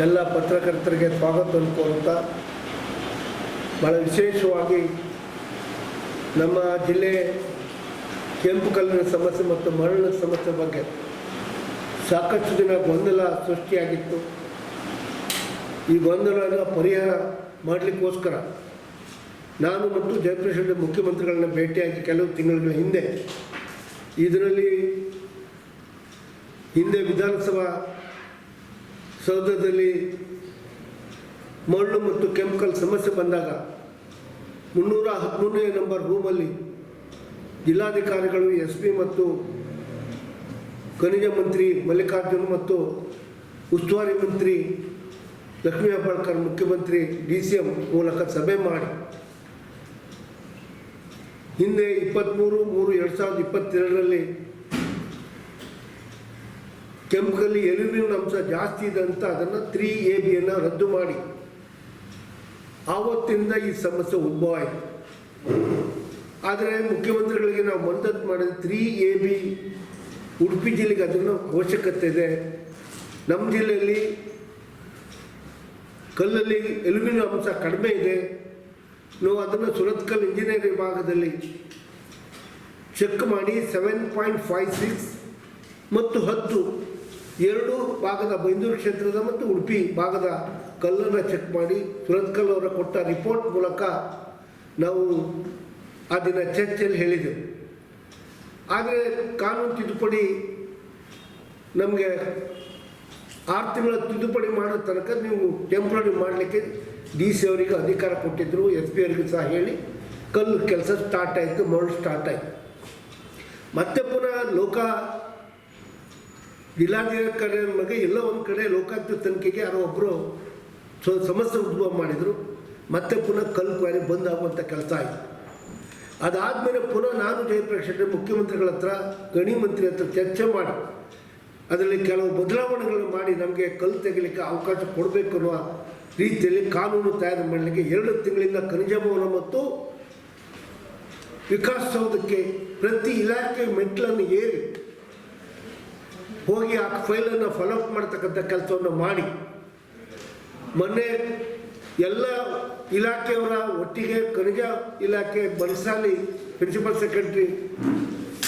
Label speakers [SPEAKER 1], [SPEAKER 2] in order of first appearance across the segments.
[SPEAKER 1] ಎಲ್ಲ ಪತ್ರಕರ್ತರಿಗೆ ಸ್ವಾಗತವನ್ನು ಕೋರುತ್ತಾ ಭಾಳ ವಿಶೇಷವಾಗಿ ನಮ್ಮ ಜಿಲ್ಲೆ ಕೆಂಪು ಕಲ್ಲಿನ ಸಮಸ್ಯೆ ಮತ್ತು ಮರಳಿನ ಸಮಸ್ಯೆ ಬಗ್ಗೆ ಸಾಕಷ್ಟು ದಿನ ಗೊಂದಲ ಸೃಷ್ಟಿಯಾಗಿತ್ತು. ಈ ಗೊಂದಲನ ಪರಿಹಾರ ಮಾಡಲಿಕ್ಕೋಸ್ಕರ ನಾನು ಮತ್ತು ಜಯಪ್ರಕಾಶ್ ರೆಡ್ಡಿ ಮುಖ್ಯಮಂತ್ರಿಗಳನ್ನ ಭೇಟಿಯಾಗಿ ಕೆಲವು ತಿಂಗಳ ಹಿಂದೆ ಇದರಲ್ಲಿ ಹಿಂದೆ ವಿಧಾನಸಭಾ ಸೌಧದಲ್ಲಿ ಮಣ್ಣು ಮತ್ತು ಕೆಮಿಕಲ್ ಸಮಸ್ಯೆ ಬಂದಾಗ ಮುನ್ನೂರ ಹದಿಮೂರನೇ ನಂಬರ್ ರೂಮಲ್ಲಿ ಜಿಲ್ಲಾಧಿಕಾರಿಗಳು ಎಸ್ ಪಿ ಮತ್ತು ಖನಿಜ ಮಂತ್ರಿ ಮಲ್ಲಿಕಾರ್ಜುನ್ ಮತ್ತು ಉಸ್ತುವಾರಿ ಮಂತ್ರಿ ಲಕ್ಷ್ಮೀ ಹೆಬ್ಬಾಳ್ಕರ್, ಮುಖ್ಯಮಂತ್ರಿ ಡಿ ಸಿ ಎಂ ಮೂಲಕ ಸಭೆ ಮಾಡಿ ಹಿಂದೆ ಇಪ್ಪತ್ತ್ಮೂರು ಮೂರು ಎರಡು ಸಾವಿರದ ಇಪ್ಪತ್ತೆರಡರಲ್ಲಿ ಕೆಂಪಲ್ಲಿ ಎಲ್ಯೂಮಿನಿಯಂ ಅಂಶ ಜಾಸ್ತಿ ಇದೆ ಅಂತ ಅದನ್ನು ತ್ರೀ ಎ ಬಿಯನ್ನು ರದ್ದು ಮಾಡಿ. ಆವತ್ತಿಂದ ಈ ಸಮಸ್ಯೆ ಉದ್ಭವ ಆಯಿತು. ಆದರೆ ಮುಖ್ಯಮಂತ್ರಿಗಳಿಗೆ ನಾವು ಮಂದತ್ತು ಮಾಡಿದ ತ್ರೀ ಎ ಬಿ ಉಡುಪಿ ಜಿಲ್ಲೆಗೆ ಅದನ್ನು ಅವಶ್ಯಕತೆ ಇದೆ. ನಮ್ಮ ಜಿಲ್ಲೆಯಲ್ಲಿ ಕಲ್ಲಲ್ಲಿ ಎಲ್ಯೂಮಿನಿಯಂ ಅಂಶ ಕಡಿಮೆ ಇದೆ. ನಾವು ಅದನ್ನು ಸುರತ್ಕಲ್ ಇಂಜಿನಿಯರಿಂಗ್ ವಿಭಾಗದಲ್ಲಿ ಚೆಕ್ ಮಾಡಿ ಸೆವೆನ್ ಪಾಯಿಂಟ್ ಫೈವ್ ಸಿಕ್ಸ್ ಮತ್ತು ಹತ್ತು ಎರಡು ಭಾಗದ ಬೈಂದೂರು ಕ್ಷೇತ್ರದ ಮತ್ತು ಉಡುಪಿ ಭಾಗದ ಕಲ್ಲನ್ನು ಚೆಕ್ ಮಾಡಿ ಸುರತ್ಕಲ್ ಅವರ ಕೊಟ್ಟ ರಿಪೋರ್ಟ್ ಮೂಲಕ ನಾವು ಆ ದಿನ ಚರ್ಚೆಯಲ್ಲಿ ಹೇಳಿದೆವು. ಆದರೆ ಕಾನೂನು ತಿದ್ದುಪಡಿ ನಮಗೆ ಆರು ತಿಂಗಳ ತಿದ್ದುಪಡಿ ಮಾಡೋ ತನಕ ನೀವು ಟೆಂಪ್ರರಿ ಮಾಡಲಿಕ್ಕೆ ಡಿ ಸಿ ಅವರಿಗೆ ಅಧಿಕಾರ ಕೊಟ್ಟಿದ್ದರು ಎಸ್ ಪಿ ಅವರಿಗೆ ಸಹ ಹೇಳಿ ಕಲ್ಲು ಕೆಲಸ ಸ್ಟಾರ್ಟ್ ಆಯಿತು, ಮರಳು ಸ್ಟಾರ್ಟ್ ಆಯಿತು. ಮತ್ತೆ ಪುನಃ ಲೋಕ ಜಿಲ್ಲಾಧಿಕಾರಿ ಬಗ್ಗೆ ಎಲ್ಲೋ ಒಂದು ಕಡೆ ಲೋಕಾಯುಕ್ತ ತನಿಖೆಗೆ ಯಾರೋ ಒಬ್ಬರು ಸೊ ಸಮಸ್ಯೆ ಉದ್ಭವ ಮಾಡಿದರು. ಮತ್ತೆ ಪುನಃ ಕಲ್ಲು ಕ್ವಾರಿ ಬಂದ್ ಆಗುವಂಥ ಕೆಲಸ ಆಯಿತು. ಅದಾದಮೇಲೆ ಪುನಃ ನಾನು ಜಯಪ್ರಕಾಶ್ ರೆಡ್ಡಿ ಮುಖ್ಯಮಂತ್ರಿಗಳ ಹತ್ರ, ಗಣಿ ಮಂತ್ರಿ ಹತ್ರ ಚರ್ಚೆ ಮಾಡಿ, ಅದರಲ್ಲಿ ಕೆಲವು ಬದಲಾವಣೆಗಳನ್ನು ಮಾಡಿ ನಮಗೆ ಕಲ್ಲು ತೆಗಿಲಿಕ್ಕೆ ಅವಕಾಶ ಕೊಡಬೇಕು ಅನ್ನುವ ರೀತಿಯಲ್ಲಿ ಕಾನೂನು ತಯಾರು ಮಾಡಲಿಕ್ಕೆ ಎರಡು ತಿಂಗಳಿಂದ ಖನಿಜ ಭವನ ಮತ್ತು ವಿಕಾಸಸೌಧಕ್ಕೆ ಪ್ರತಿ ಇಲಾಖೆ ಮೆಟ್ಲನ್ನು ಏರಿ ಹೋಗಿ ಆ ಫೈಲನ್ನು ಫಾಲೋಅಪ್ ಮಾಡ್ತಕ್ಕಂಥ ಕೆಲಸವನ್ನು ಮಾಡಿ. ಮೊನ್ನೆ ಎಲ್ಲ ಇಲಾಖೆಯವರ ಒಟ್ಟಿಗೆ ಖನಿಜ ಇಲಾಖೆ ಬನ್ಸಾಲಿ ಪ್ರಿನ್ಸಿಪಲ್ ಸೆಕ್ರೆಟರಿ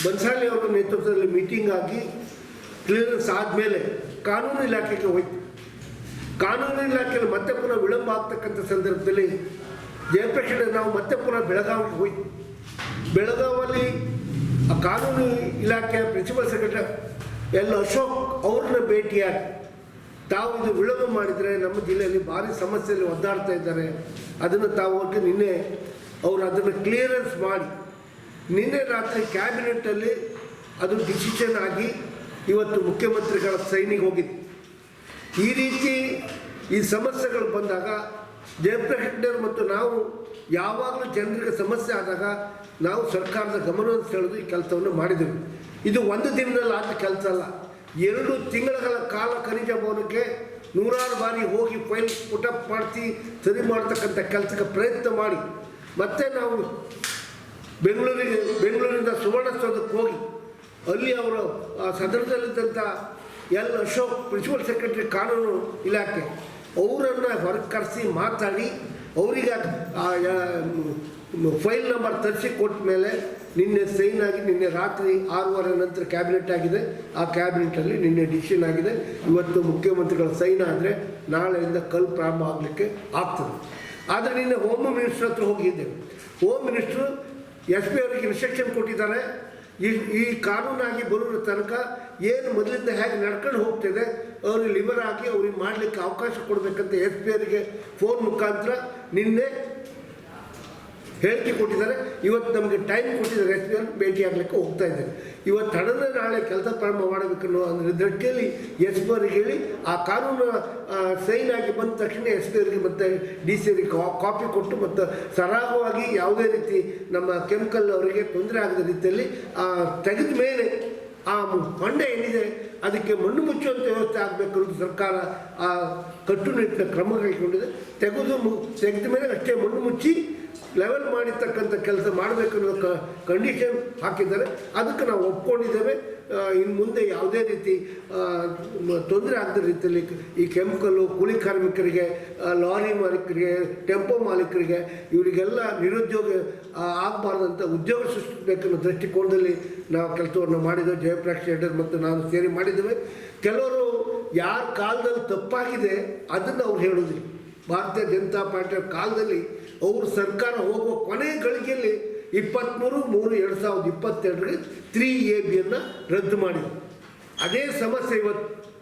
[SPEAKER 1] ಬನ್ಸಾಲಿ ಅವರ ನೇತೃತ್ವದಲ್ಲಿ ಮೀಟಿಂಗ್ ಆಗಿ ಕ್ಲಿಯರೆನ್ಸ್ ಆದಮೇಲೆ ಕಾನೂನು ಇಲಾಖೆಗೆ ಹೋಯ್ತು. ಕಾನೂನು ಇಲಾಖೆಯಲ್ಲಿ ಮತ್ತೆ ಪುನಃ ವಿಳಂಬ ಆಗ್ತಕ್ಕಂಥ ಸಂದರ್ಭದಲ್ಲಿ ಜಯಪ್ರಕಾಶ್ ನಾವು ಮತ್ತೆ ಪುನಃ ಬೆಳಗಾವಿಗೆ ಹೋಯ್ತು. ಬೆಳಗಾವಲ್ಲಿ ಆ ಕಾನೂನು ಇಲಾಖೆಯ ಪ್ರಿನ್ಸಿಪಲ್ ಸೆಕ್ರೆಟರಿ ಎಲ್ ಅಶೋಕ್ ಅವ್ರನ್ನ ಭೇಟಿಯಾಗಿ ತಾವು ಇದು ವಿಳಂಬ ಮಾಡಿದರೆ ನಮ್ಮ ಜಿಲ್ಲೆಯಲ್ಲಿ ಭಾರಿ ಸಮಸ್ಯೆಯಲ್ಲಿ ಒದ್ದಾಡ್ತಾ ಇದ್ದಾರೆ. ಅದನ್ನು ತಾವು ಹೋಗಿ ನಿನ್ನೆ ಅವರು ಅದನ್ನು ಕ್ಲಿಯರೆನ್ಸ್ ಮಾಡಿ ನಿನ್ನೆ ರಾತ್ರಿ ಕ್ಯಾಬಿನೆಟ್ಟಲ್ಲಿ ಅದು ಡಿಸಿಷನ್ ಆಗಿ ಇವತ್ತು ಮುಖ್ಯಮಂತ್ರಿಗಳ ಸೈನಿಗೆ ಹೋಗಿದೆ. ಈ ರೀತಿ ಈ ಸಮಸ್ಯೆಗಳು ಬಂದಾಗ ಜಯಪ್ರಕಾಶ್ ಮತ್ತು ನಾವು ಯಾವಾಗಲೂ ಜನರಿಗೆ ಸಮಸ್ಯೆ ಆದಾಗ ನಾವು ಸರ್ಕಾರದ ಗಮನವನ್ನು ಸೆಳೆದು ಈ ಕೆಲಸವನ್ನು ಮಾಡಿದೆವು ಇದು ಒಂದು ದಿನದಲ್ಲಿ ಆದ ಕೆಲಸ ಅಲ್ಲ. ಎರಡು ತಿಂಗಳ ಕಾಲ ಖನಿಜ ಭವನಕ್ಕೆ ನೂರಾರು ಬಾರಿ ಹೋಗಿ ಫೈಲ್ ಪುಟಪ್ ಮಾಡಿಸಿ ಸರಿ ಮಾಡ್ತಕ್ಕಂಥ ಕೆಲಸಕ್ಕೆ ಪ್ರಯತ್ನ ಮಾಡಿ. ಮತ್ತೆ ನಾವು ಬೆಂಗಳೂರಿಗೆ, ಬೆಂಗಳೂರಿಂದ ಸುವರ್ಣಸೌಧಕ್ಕೆ ಹೋಗಿ, ಅಲ್ಲಿ ಅವರು, ಆ ಸದನದಲ್ಲಿದ್ದಂಥ ಎಲ್ ಅಶೋಕ್, ಪ್ರಿನ್ಸಿಪಲ್ ಸೆಕ್ರೆಟರಿ ಕಾನೂನು ಇಲಾಖೆ, ಅವರನ್ನು ಹೊರಗೆ ಕರೆಸಿ ಮಾತಾಡಿ, ಅವರಿಗೆ ಫೈಲ್ ನಂಬರ್ ತರಿಸಿ ಕೊಟ್ಟ ಮೇಲೆ ನಿನ್ನೆ ಸೈನ್ ಆಗಿ ನಿನ್ನೆ ರಾತ್ರಿ ಆರೂವರೆ ನಂತರ ಕ್ಯಾಬಿನೆಟ್ ಆಗಿದೆ. ಆ ಕ್ಯಾಬಿನೆಟಲ್ಲಿ ನಿನ್ನೆ ಡಿಸಿಷನ್ ಆಗಿದೆ. ಇವತ್ತು ಮುಖ್ಯಮಂತ್ರಿಗಳ ಸೈನ್ ಆದರೆ ನಾಳೆಯಿಂದ ಕಲ್ ಪ್ರಾರಂಭ ಆಗಲಿಕ್ಕೆ ಆಗ್ತದೆ. ಆದರೆ ನಿನ್ನೆ ಹೋಮ್ ಮಿನಿಸ್ಟ್ರ್ ಹತ್ರ ಹೋಗಿದ್ದೆ. ಹೋಮ್ ಮಿನಿಸ್ಟ್ರು ಎಸ್ ಪಿ ಅವರಿಗೆ ಇನ್ಸ್ಟ್ರಕ್ಷನ್ ಕೊಟ್ಟಿದ್ದಾರೆ. ಈ ಈ ಕಾನೂನಾಗಿ ಬರುವ ತನಕ ಏನು ಮೊದಲಿಂದ ಹೇಗೆ ನಡ್ಕೊಂಡು ಹೋಗ್ತಿದೆ ಅವ್ರಿಗೆ ಲಿವರ್ ಆಗಿ ಅವ್ರಿಗೆ ಮಾಡಲಿಕ್ಕೆ ಅವಕಾಶ ಕೊಡಬೇಕಂತ ಎಸ್ ಪಿ ಅವರಿಗೆ ಫೋನ್ ಮುಖಾಂತರ ನಿನ್ನೆ ಹೇಳಿಕೆ ಕೊಟ್ಟಿದ್ದಾರೆ. ಇವತ್ತು ನಮಗೆ ಟೈಮ್ ಕೊಟ್ಟಿದ್ದಾರೆ. ಎಸ್ ಪಿ ಭೇಟಿ ಆಗಲಿಕ್ಕೆ ಹೋಗ್ತಾ ಇದ್ದಾರೆ. ಇವತ್ತು ಹಣದ ನಾಳೆ ಕೆಲಸ ಪ್ರಾರಂಭ ಮಾಡಬೇಕು ಅನ್ನೋ ಒಂದು ದೃಷ್ಟಿಯಲ್ಲಿ ಎಸ್ ಪಿ ಅವರಿಗೆ ಹೇಳಿ, ಆ ಕಾನೂನು ಸೈನ್ ಆಗಿ ಬಂದ ತಕ್ಷಣ ಎಸ್ ಪಿ ಅವರಿಗೆ ಮತ್ತು ಡಿ ಸಿ ಅವರಿಗೆ ಕಾಪಿ ಕೊಟ್ಟು ಮತ್ತು ಸರಾಗವಾಗಿ ಯಾವುದೇ ರೀತಿ ನಮ್ಮ ಕೆಮಿಕಲ್ ಅವರಿಗೆ ತೊಂದರೆ ಆಗದ ರೀತಿಯಲ್ಲಿ ತೆಗೆದ ಮೇಲೆ ಆ ಹೊಂಡ ಏನಿದೆ, ಅದಕ್ಕೆ ಮಣ್ಣು ಮುಚ್ಚುವಂಥ ವ್ಯವಸ್ಥೆ ಆಗಬೇಕು ಅಂತ ಸರ್ಕಾರ, ಆ, ಕಟ್ಟುನಿಟ್ಟಿನ ಕ್ರಮ ಕೈಗೊಂಡಿದೆ. ತೆಗೆದು ತೆಗೆದ ಮೇಲೆ ಅಷ್ಟೇ ಮಣ್ಣು ಮುಚ್ಚಿ ಲೆವೆಲ್ ಮಾಡಿರ್ತಕ್ಕಂಥ ಕೆಲಸ ಮಾಡಬೇಕು ಅನ್ನೋ ಕಂಡೀಷನ್ ಹಾಕಿದ್ದಾರೆ. ಅದಕ್ಕೆ ನಾವು ಒಪ್ಕೊಂಡಿದ್ದೇವೆ. ಇನ್ನು ಮುಂದೆ ಯಾವುದೇ ರೀತಿ ತೊಂದರೆ ಆಗದ ರೀತಿಯಲ್ಲಿ ಈ ಕೆಮಿಕಲ್ಲು ಕೂಲಿ ಕಾರ್ಮಿಕರಿಗೆ ಲಾರಿ ಮಾಲೀಕರಿಗೆ, ಟೆಂಪೋ ಮಾಲೀಕರಿಗೆ, ಇವರಿಗೆಲ್ಲ ನಿರುದ್ಯೋಗ ಆಗಬಾರ್ದಂಥ ಉದ್ಯೋಗ ಸೃಷ್ಟಿಸಬೇಕನ್ನೋ ದೃಷ್ಟಿಕೋನದಲ್ಲಿ ನಾವು ಕೆಲಸವನ್ನು ಮಾಡಿದ್ದೇವೆ. ಜಯಪ್ರಕಾಶ್ ಶೆಟ್ಟರ್ ಮತ್ತು ನಾನು ಸೇರಿ ಮಾಡಿದ್ದೇವೆ. ಕೆಲವರು ಯಾರ ಕಾಲದಲ್ಲಿ ತಪ್ಪಾಗಿದೆ, ಅದನ್ನು ಅವ್ರು ಹೇಳೋದಿಲ್ಲ. ಭಾರತೀಯ ಜನತಾ ಪಾರ್ಟಿಯ ಕಾಲದಲ್ಲಿ ಅವರು ಸರ್ಕಾರ ಹೋಗುವ ಕೊನೆ ಗಳಿಗೆಯಲ್ಲಿ ಇಪ್ಪತ್ತ್ಮೂರು ಮೂರು, ಎರಡು ಸಾವಿರದ ಇಪ್ಪತ್ತೆರಡರಲ್ಲಿ ತ್ರೀ ಎ ಬಿಯನ್ನು ರದ್ದು ಮಾಡಿದರು. ಅದೇ ಸಮಸ್ಯೆ ಇವತ್ತು.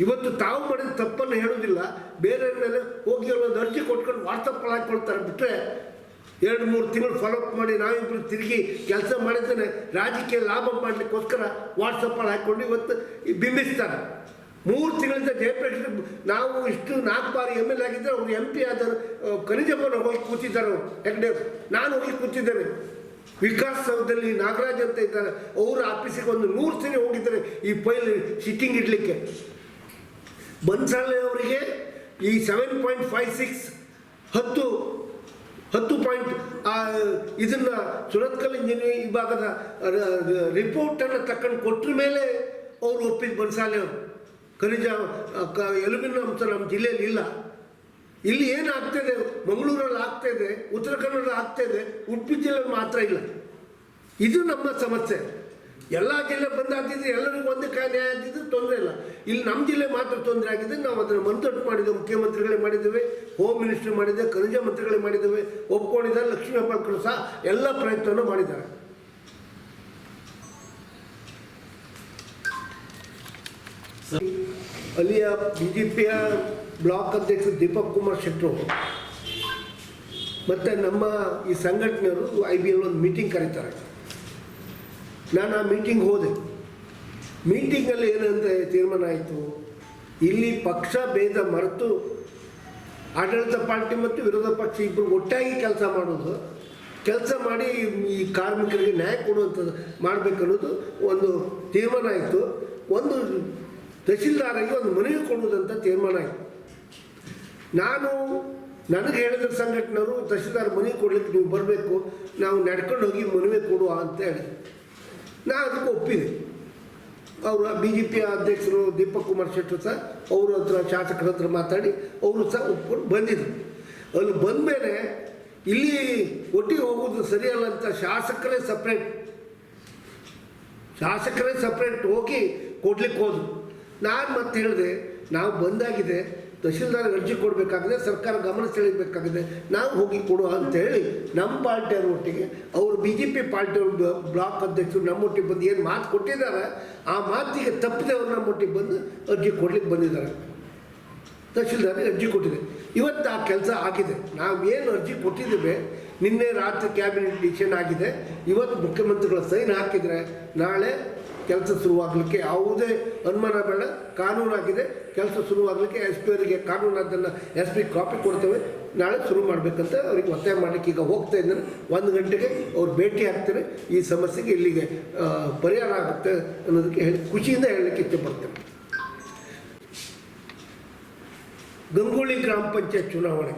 [SPEAKER 1] ಇವತ್ತು ತಾವು ಮಾಡಿದ ತಪ್ಪನ್ನು ಹೇಳೋದಿಲ್ಲ ಬೇರೆ ಮೇಲೆ ಹೋಗಿ ಒಂದು ಅರ್ಜಿ ಕೊಟ್ಕೊಂಡು ವಾಟ್ಸಪ್ ಹಾಕ್ಕೊಳ್ತಾರೆ ಬಿಟ್ಟರೆ ಎರಡು, ಮೂರು ತಿಂಗಳು ಫಾಲೋಅಪ್ ಮಾಡಿ ನಾವಿಬ್ಬರು ತಿರುಗಿ ಕೆಲಸ ಮಾಡಿದ್ದೇನೆ. ರಾಜಕೀಯ ಲಾಭ ಮಾಡಲಿಕ್ಕೋಸ್ಕರ ವಾಟ್ಸಪ್ಪಲ್ಲಿ ಹಾಕ್ಕೊಂಡು ಇವತ್ತು ಬಿಂಬಿಸ್ತಾರೆ. ಮೂರು ತಿಂಗಳಿಂದ ಜಯಪ್ರಕಾಶ್ ನಾವು ಇಷ್ಟು ನಾಲ್ಕು ಬಾರಿ ಎಂ ಎಲ್ ಆಗಿದ್ದರೆ ಅವರು ಎಂ ಪಿ ಆದರು ಖನಿಜಪ್ಪನ ಹೋಗಿ ಕೂತಿದ್ದಾರೆ ಹೆಗ್ಡೆ ನಾನು ಹೋಗಿ ಕೂತಿದ್ದೇನೆ. ವಿಕಾಸ್ ಸೌಧದಲ್ಲಿ ನಾಗರಾಜ್ ಅಂತ ಇದ್ದಾರೆ. ಅವರ ಆಫೀಸಿಗೆ ಒಂದು ನೂರು ಸರಿ ಹೋಗಿದ್ದಾರೆ ಈ ಫೈಲ್ ಸಿಟ್ಟಿಂಗ್ ಇಡಲಿಕ್ಕೆ. ಬನ್ಸಾಲೆ ಅವರಿಗೆ ಈ ಸೆವೆನ್ ಪಾಯಿಂಟ್ ಫೈವ್ ಸಿಕ್ಸ್ ಹತ್ತು ಹತ್ತು ಪಾಯಿಂಟ್ ಇದನ್ನು ಸುರತ್ಕಲ್ ಇಂಜಿನಿಯರಿಂಗ್ ವಿಭಾಗದ ರಿಪೋರ್ಟನ್ನು ತಕ್ಕಂಡು ಕೊಟ್ಟರ ಮೇಲೆ ಅವರು ಒಪ್ಪಿದ ಬನ್ಸಾಲೆ ಅವರು. ಖನಿಜ ಎಲುಮಿನ ಅಂಶ ನಮ್ಮ ಜಿಲ್ಲೆಯಲ್ಲಿ ಇಲ್ಲ. ಇಲ್ಲಿ ಏನು ಆಗ್ತಾಯಿದೆ ಮಂಗಳೂರಲ್ಲಿ ಆಗ್ತಾಯಿದೆ ಉತ್ತರ ಕನ್ನಡ ಆಗ್ತಾಯಿದೆ ಉಡುಪಿ ಜಿಲ್ಲೆ ಮಾತ್ರ ಇಲ್ಲ. ಇದು ನಮ್ಮ ಸಮಸ್ಯೆ. ಎಲ್ಲ ಜಿಲ್ಲೆ ಬಂದಾಗ್ತಿದ್ರೆ ಎಲ್ಲರಿಗೂ ಒಂದು ಕಾಯಿಲೆ ಆಗಿದ್ದು ತೊಂದರೆ ಇಲ್ಲ. ಇಲ್ಲಿ ನಮ್ಮ ಜಿಲ್ಲೆ ಮಾತ್ರ ತೊಂದರೆ ಆಗಿದೆ, ನಾವು ಅದನ್ನು ಮಂತಟ್ಟು ಮಾಡಿದ್ದೇವೆ ಮುಖ್ಯಮಂತ್ರಿಗಳೇ ಮಾಡಿದ್ದೇವೆ ಹೋಮ್ ಮಿನಿಸ್ಟ್ರಿ ಮಾಡಿದ್ದೇವೆ ಖನಿಜ ಮಂತ್ರಿಗಳೇ ಮಾಡಿದ್ದೇವೆ ಒಪ್ಕೊಂಡಿದ್ದಾರೆ, ಲಕ್ಷ್ಮೀ ಹೆಬ್ಬಾಳ್ಕರು ಸಹ ಎಲ್ಲ ಪ್ರಯತ್ನವನ್ನು ಮಾಡಿದ್ದಾರೆ. ಅಲ್ಲಿಯ ಬಿ ಜೆ ಪಿಯ ಬ್ಲಾಕ್ ಅಧ್ಯಕ್ಷ ದೀಪಕ್ ಕುಮಾರ್ ಶೆಟ್ಟರು. ಮತ್ತು ನಮ್ಮ ಈ ಸಂಘಟನೆಯವರು ಐ ಬಿ ಎಲ್ ಒಂದು ಮೀಟಿಂಗ್ ಕರೀತಾರೆ. ನಾನು ಆ ಮೀಟಿಂಗ್ ಹೋದೆ. ಮೀಟಿಂಗಲ್ಲಿ ಏನಂದರೆ ತೀರ್ಮಾನ ಆಯಿತು. ಇಲ್ಲಿ ಪಕ್ಷ ಭೇದ ಮರೆತು ಆಡಳಿತ ಪಾರ್ಟಿ ಮತ್ತು ವಿರೋಧ ಪಕ್ಷ ಇಬ್ಬರು ಒಟ್ಟಾಗಿ ಕೆಲಸ ಮಾಡೋದು ಕೆಲಸ ಮಾಡಿ ಈ ಕಾರ್ಮಿಕರಿಗೆ ನ್ಯಾಯ ಕೊಡುವಂಥದ್ದು ಮಾಡಬೇಕನ್ನೋದು ಒಂದು ತೀರ್ಮಾನ ಆಯಿತು. ಒಂದು ತಹಶೀಲ್ದಾರಿಗೆ ಒಂದು ಮನವಿ ಕೊಡುವುದಂತ ತೀರ್ಮಾನ ಆಯಿತು. ನಾನು ನನಗೆ ಹೇಳಿದ ಸಂಘಟನೆಯವರು ತಹಶೀಲ್ದಾರ್ ಮನವಿ ಕೊಡ್ಲಿಕ್ಕೆ ನೀವು ಬರಬೇಕು, ನಾವು ನಡ್ಕೊಂಡು ಹೋಗಿ ಮನವಿ ಕೊಡುವ ಅಂತ ಹೇಳಿ. ನಾನು ಅದಕ್ಕೆ ಒಪ್ಪಿದೆ. ಅವರ ಬಿ ಜೆ ಪಿ ಅಧ್ಯಕ್ಷರು ದೀಪಕ್ ಕುಮಾರ್ ಶೆಟ್ಟರು ಸಹ ಅವ್ರ ಹತ್ರ ಶಾಸಕರ ಹತ್ರ ಮಾತಾಡಿ, ಅವರು ಸಹ ಒಪ್ಕೊಂಡು ಬಂದಿದ್ರು. ಅಲ್ಲಿ ಬಂದಮೇಲೆ ಇಲ್ಲಿ ಒಟ್ಟಿಗೆ ಹೋಗೋದು ಸರಿಯಲ್ಲ ಅಂತ ಶಾಸಕರೇ ಸಪ್ರೇಟ್ ಶಾಸಕರೇ ಸಪ್ರೇಟ್ ಹೋಗಿ ಕೊಡ್ಲಿಕ್ಕೆ ಹೋದ್ರು. ನಾನು ಮತ್ತೆ ಹೇಳಿದೆ, ನಾವು ಬಂದಾಗಿದೆ, ತಹಶೀಲ್ದಾರ್ ಅರ್ಜಿ ಕೊಡಬೇಕಾಗಿದೆ, ಸರ್ಕಾರ ಗಮನ ಸೆಳೆಯಬೇಕಾಗಿದೆ, ನಾವು ಹೋಗಿ ಕೊಡುವ ಅಂತೇಳಿ ನಮ್ಮ ಪಾರ್ಟಿಯವ್ರ ಒಟ್ಟಿಗೆ ಅವರು ಬಿ ಜೆ ಪಿ ಪಾರ್ಟಿಯವ್ರ ಬ್ಲಾಕ್ ಅಧ್ಯಕ್ಷರು ನಮ್ಮೊಟ್ಟಿಗೆ ಬಂದು ಏನು ಮಾತು ಕೊಟ್ಟಿದ್ದಾರೆ, ಆ ಮಾತಿಗೆ ತಪ್ಪದೆ ಅವ್ರು ನಮ್ಮೊಟ್ಟಿಗೆ ಬಂದು ಅರ್ಜಿ ಕೊಡ್ಲಿಕ್ಕೆ ಬಂದಿದ್ದಾರೆ. ತಹಶೀಲ್ದಾರ್ಗೆ ಅರ್ಜಿ ಕೊಟ್ಟಿದೆ. ಇವತ್ತು ಆ ಕೆಲಸ ಆಗಿದೆ. ನಾವು ಏನು ಅರ್ಜಿ ಕೊಟ್ಟಿದ್ದೇವೆ, ನಿನ್ನೆ ರಾತ್ರಿ ಕ್ಯಾಬಿನೆಟ್ ಡಿಸಿಷನ್ ಆಗಿದೆ, ಇವತ್ತು ಮುಖ್ಯಮಂತ್ರಿಗಳ ಸೈನ್ ಹಾಕಿದರೆ ನಾಳೆ ಕೆಲಸ ಶುರುವಾಗಲಿಕ್ಕೆ ಯಾವುದೇ ಅನುಮಾನ ಬೇಡ. ಕಾನೂನಾಗಿದೆ ಕೆಲಸ ಶುರುವಾಗಲಿಕ್ಕೆ ಎಸ್ ಪಿ ಅವರಿಗೆ ಕಾನೂನು ಅದನ್ನು ಎಸ್ ಪಿ ಕಾಪಿ ಕೊಡ್ತೇವೆ. ನಾಳೆ ಶುರು ಮಾಡಬೇಕಂತ ಅವ್ರಿಗೆ ಒತ್ತಾಯ ಮಾಡಲಿಕ್ಕೆ ಈಗ ಹೋಗ್ತಾ ಇದ್ದಾರೆ. ಒಂದು ಗಂಟೆಗೆ ಅವ್ರು ಭೇಟಿ ಆಗ್ತಾರೆ. ಈ ಸಮಸ್ಯೆಗೆ ಇಲ್ಲಿಗೆ ಪರಿಹಾರ ಆಗುತ್ತೆ ಅನ್ನೋದಕ್ಕೆ ಹೇಳಿ ಖುಷಿಯಿಂದ ಹೇಳಲಿಕ್ಕೆ ಇಷ್ಟಪಡ್ತೇನೆ. ಗಂಗೂಳಿ ಗ್ರಾಮ ಪಂಚಾಯತ್ ಚುನಾವಣೆ.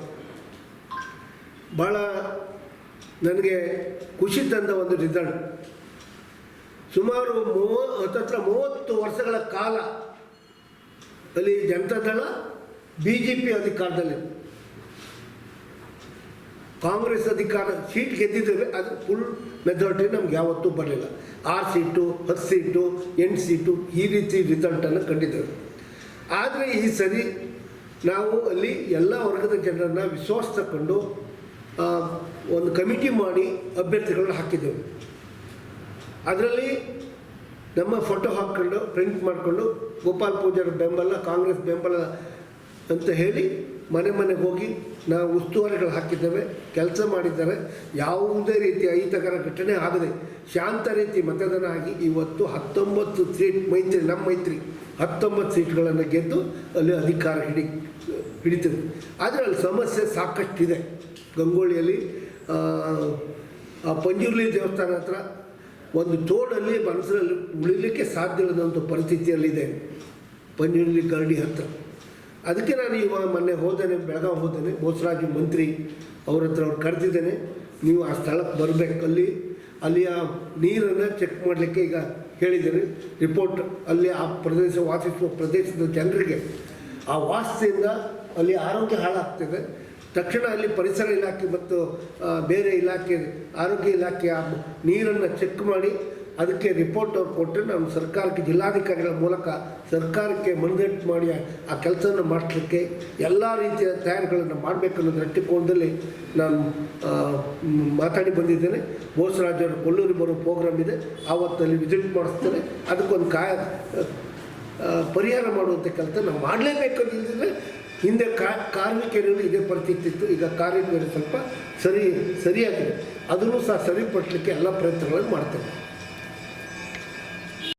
[SPEAKER 1] ಭಾಳ ನನಗೆ ಖುಷಿ ತಂದ ಒಂದು ರಿಸಲ್ಟ್ ಸುಮಾರು ಮೂವ, ಹತ್ತತ್ರ ಮೂವತ್ತು ವರ್ಷಗಳ ಕಾಲ ಅಲ್ಲಿ ಜನತಾದಳ ಬಿ ಜೆ ಪಿ ಅಧಿಕಾರದಲ್ಲಿ. ಕಾಂಗ್ರೆಸ್ ಅಧಿಕಾರ ಸೀಟ್ ಗೆದ್ದಿದ್ದೇವೆ, ಅದು ಫುಲ್ ಮೆಜಾರಿಟಿ ನಮ್ಗೆ ಯಾವತ್ತೂ ಬರಲಿಲ್ಲ. ಆರು ಸೀಟು ಹತ್ತು ಸೀಟು ಎಂಟು ಸೀಟು ಈ ರೀತಿ ರಿಸಲ್ಟನ್ನು ಕಂಡಿದ್ದೇವೆ. ಆದರೆ ಈ ಸರಿ ನಾವು ಅಲ್ಲಿ ಎಲ್ಲ ವರ್ಗದ ಜನರನ್ನು ವಿಶ್ವಾಸ ತಗೊಂಡು ಒಂದು ಕಮಿಟಿ ಮಾಡಿ ಅಭ್ಯರ್ಥಿಗಳನ್ನು ಹಾಕಿದ್ದೆವು. ಅದರಲ್ಲಿ ನಮ್ಮ ಫೋಟೋ ಹಾಕ್ಕೊಂಡು ಪ್ರಿಂಟ್ ಮಾಡಿಕೊಂಡು, ಗೋಪಾಲ್ ಪೂಜಾರ ಬೆಂಬಲ, ಕಾಂಗ್ರೆಸ್ ಬೆಂಬಲ ಅಂತ ಹೇಳಿ ಮನೆ ಮನೆಗೆ ಹೋಗಿ ನಾವು ಉಸ್ತುವಾರಿಗಳು ಹಾಕಿದ್ದೇವೆ, ಕೆಲಸ ಮಾಡಿದ್ದಾರೆ. ಯಾವುದೇ ರೀತಿ ಅಹಿತಕರ ಘಟನೆ ಆಗದೆ ಶಾಂತ ರೀತಿ ಮತದಾನ ಆಗಿ ಇವತ್ತು ಹತ್ತೊಂಬತ್ತು ಸೀಟ್ ಮೈತ್ರಿ, ನಮ್ಮ ಮೈತ್ರಿ ಹತ್ತೊಂಬತ್ತು ಸೀಟ್ಗಳನ್ನು ಗೆದ್ದು ಅಲ್ಲಿ ಅಧಿಕಾರ ಹಿಡಿ, ಹಿಡಿತದೆ. ಆದರೆ ಅಲ್ಲಿ ಸಮಸ್ಯೆ ಸಾಕಷ್ಟಿದೆ. ಗಂಗೋಳಿಯಲ್ಲಿ ಪಂಜುರ್ಲಿ ದೇವಸ್ಥಾನ ಹತ್ರ ಒಂದು ತೋಡಲ್ಲಿ ಮನಸ್ಸಿನಲ್ಲಿ ಉಳಿಲಿಕ್ಕೆ ಸಾಧ್ಯ ಇಲ್ಲದಂಥ ಪರಿಸ್ಥಿತಿಯಲ್ಲಿದೆ. ಪನ್ನೀರ್ಲಿ ಗರಡಿ ಹತ್ರ. ಅದಕ್ಕೆ ನಾನು ಇವಾಗ ಮೊನ್ನೆ ಹೋದೇನೆ, ಬೆಳಗಾವಿ ಹೋದೇನೆ ಬೋಸರಾಜು ಮಂತ್ರಿ ಅವ್ರ ಹತ್ರ ಅವ್ರು ಕರೆದಿದ್ದೇನೆ, ನೀವು ಆ ಸ್ಥಳಕ್ಕೆ ಬರಬೇಕು ಅಲ್ಲಿ. ಅಲ್ಲಿಯ ನೀರನ್ನು ಚೆಕ್ ಮಾಡಲಿಕ್ಕೆ ಈಗ ಹೇಳಿದ್ದೇನೆ. ರಿಪೋರ್ಟ್ ಅಲ್ಲಿ ಆ ಪ್ರದೇಶ, ವಾಸಿಸುವ ಪ್ರದೇಶದ ಜನರಿಗೆ ಆ ವಾಸದಿಂದ ಅಲ್ಲಿ ಆರೋಗ್ಯ ಹಾಳಾಗ್ತಿದೆ. ತಕ್ಷಣ ಅಲ್ಲಿ ಪರಿಸರ ಇಲಾಖೆ ಮತ್ತು ಬೇರೆ ಇಲಾಖೆ, ಆರೋಗ್ಯ ಇಲಾಖೆ ನೀರನ್ನು ಚೆಕ್ ಮಾಡಿ ಅದಕ್ಕೆ ರಿಪೋರ್ಟ್ ಅವ್ರು ಕೊಟ್ಟರೆ ನಾವು ಸರ್ಕಾರಕ್ಕೆ, ಜಿಲ್ಲಾಧಿಕಾರಿಗಳ ಮೂಲಕ ಸರ್ಕಾರಕ್ಕೆ ಮನದಟ್ಟು ಮಾಡಿ ಆ ಕೆಲಸವನ್ನು ಮಾಡಲಿಕ್ಕೆ ಎಲ್ಲ ರೀತಿಯ ತಯಾರಿಗಳನ್ನು ಮಾಡಬೇಕನ್ನೋ ದೃಷ್ಟಿಕೋನದಲ್ಲಿ ನಾನು ಮಾತಾಡಿ ಬಂದಿದ್ದೇನೆ. ಬೋಸರಾಜರು ಕೊಲ್ಲೂರಿಗೆ ಬರೋ ಪ್ರೋಗ್ರಾಮ್ ಇದೆ. ಆವತ್ತಲ್ಲಿ ವಿಸಿಟ್ ಮಾಡಿಸ್ತೇನೆ. ಅದಕ್ಕೊಂದು ಕಾಯ ಪರಿಹಾರ ಮಾಡುವಂಥ ಕೆಲಸ ನಾವು ಮಾಡಲೇಬೇಕು ಮಾಡಲೇಬೇಕಂತಿದ್ರೆ ಹಿಂದೆ ಕಾರ್ಮಿಕರಲ್ಲಿ ಇದೇ ಪರಿಸ್ಥಿತಿ ಇತ್ತು. ಈಗ ಕಾರ್ಮಿಕರು ಸ್ವಲ್ಪ ಸರಿ, ಸರಿಯಾಗಿದೆ. ಅದನ್ನು ಸಹ ಸರಿಪಡಿಸಲಿಕ್ಕೆ ಎಲ್ಲ ಪ್ರಯತ್ನಗಳನ್ನು ಮಾಡ್ತೇವೆ